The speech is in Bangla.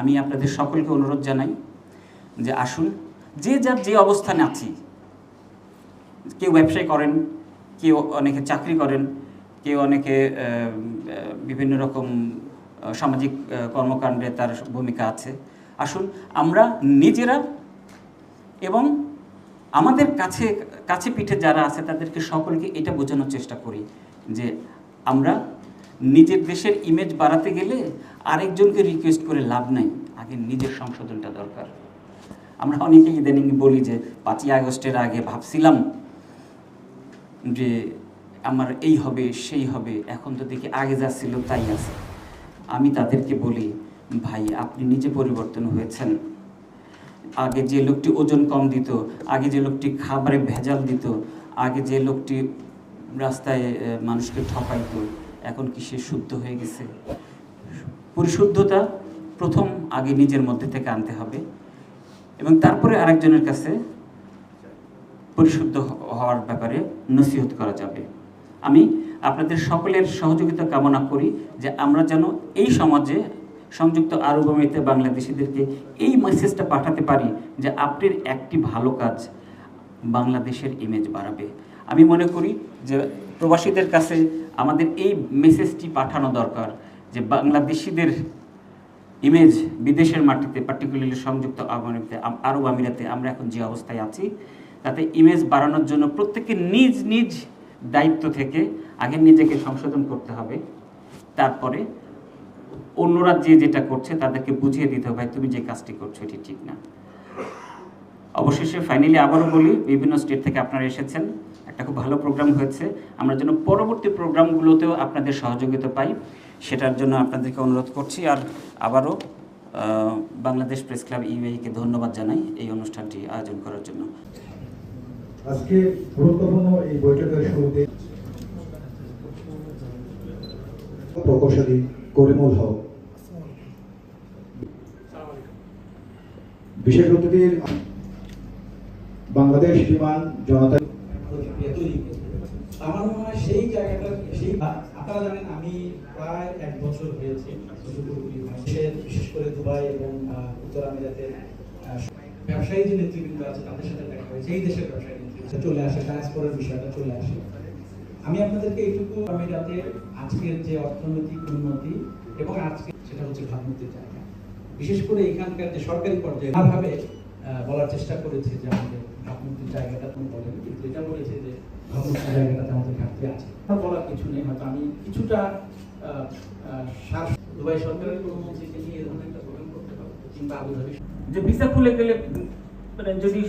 আমি আপনাদের সকলকে অনুরোধ জানাই যে আসুন, যে যার যে অবস্থানে আছি, কেউ ব্যবসায় করেন, কেউ অনেকে চাকরি করেন, কেউ অনেকে বিভিন্ন রকম সামাজিক কর্মকাণ্ডে তার ভূমিকা আছে। আসুন, আমরা নিজেরা এবং আমাদের কাছে কাছে পিঠে যারা আছে তাদেরকে সকলকে এটা বোঝানোর চেষ্টা করি যে আমরা নিজের দেশের ইমেজ বাড়াতে গেলে আরেকজনকে রিকোয়েস্ট করে লাভ নাই। আগে নিজের সংশোধনটা দরকার। আমরা অনেকেই ইদানিং বলি যে, পাঁচই আগস্টের আগে ভাবছিলাম যে, আমার এই হবে, সেই হবে, এখন তো দেখি আগে যা ছিল তাই আছে। আমি তাদেরকে বলি, ভাই, আপনি নিজে পরিবর্তন হয়েছেন। আগে যে লোকটি ওজন কম দিত, আগে যে লোকটি খাবারে ভেজাল দিত, আগে যে লোকটি রাস্তায় মানুষকে ঠকাইতো এখন কি সে শুদ্ধ হয়ে গেছে? পরিশুদ্ধতা প্রথম আগে নিজের মধ্যে থেকে আনতে হবে। এবং তারপরে আরেকজনের কাছে পরিশুদ্ধ হওয়ার ব্যাপারে নসিহত করা যাবে। আমি আপনাদের সকলের সহযোগিতা কামনা করি যে আমরা যেন এই সমাজে সংযুক্ত আরব আমিরাতে বাংলাদেশিদেরকে এই মেসেজটা পাঠাতে পারি যে আপনার একটি ভালো কাজ বাংলাদেশের ইমেজ বাড়াবে। আমি মনে করি যে প্রবাসীদের কাছে আমাদের এই মেসেজটি পাঠানো দরকার যে বাংলাদেশিদের ইমেজ বিদেশের মাটিতে পার্টিকুলারলি সংযুক্ত আমিরাতে আরব আমিরাতে আমরা এখন যে অবস্থায় আছি, তাতে ইমেজ বাড়ানোর জন্য প্রত্যেকে নিজ নিজ দায়িত্ব থেকে আগে নিজেকে সংশোধন করতে হবে। তারপরে অন্যরা যে যেটা করছে তাদেরকে বুঝিয়ে দিতে হবে তুমি যে কাজটি করছ এটি ঠিক না। অবশেষে ফাইনালি আবারও বলি বিভিন্ন স্টেট থেকে আপনারা এসেছেন। একটা খুব ভালো প্রোগ্রাম হয়েছে। আমরা যেন পরবর্তী প্রোগ্রামগুলোতেও আপনাদের সহযোগিতা পাই সেটার জন্য আপনাদেরকে অনুরোধ করছি। আর আবারও বাংলাদেশ প্রেস ক্লাব ইউএইকে ধন্যবাদ জানাই এই অনুষ্ঠানটি আয়োজন করার জন্য। আজকে গুরুত্বপূর্ণ এই বৈঠকের শুরুতে প্রকৌশলী করিমুল হক। বিশেষ অতিথির বাংলাদেশ বিমান জনতা আমার মনে হয় সেই জায়গাটা সেই আপনারা জানেন আমি প্রায় এক বছর হয়েছে বিশেষ করে দুবাই এবং উত্তর আহ, ব্যবসায়ী যে নেতৃবৃন্দ আছে তাদের সাথে দেখা হয়েছে এই দেশের ব্যবসায়ী নেতৃবৃন্দ চলে আসে ট্রান্সপোর্টের বিষয়টা চলে আসে। আমি আপনাদেরকে এইটুকু আমিরাতের আজকের যে অর্থনৈতিক উন্নতি এবং আজকে সেটা হচ্ছে ভাবমূর্তির জায়গা। বিশেষ করে এখানকার যে সরকারি পর্যায়ে ভাবে বলার চেষ্টা করেছে যে আমাদের ভাবমূর্তির জায়গাটা তুমি বলেন, কিন্তু এটা বলেছে যে ভাবমূর্তির জায়গাটাতে আমাদের ঘাটতি আছে। আর বলার কিছু নেই, হয়তো আমি কিছুটা দুবাই সরকারের কোনো মন্ত্রীকে নিয়ে এ ধরনের একটা প্রোগ্রাম করতে পারব, কিংবা আবুধাবি যে ভিসা খুলে গেলে মানে যদি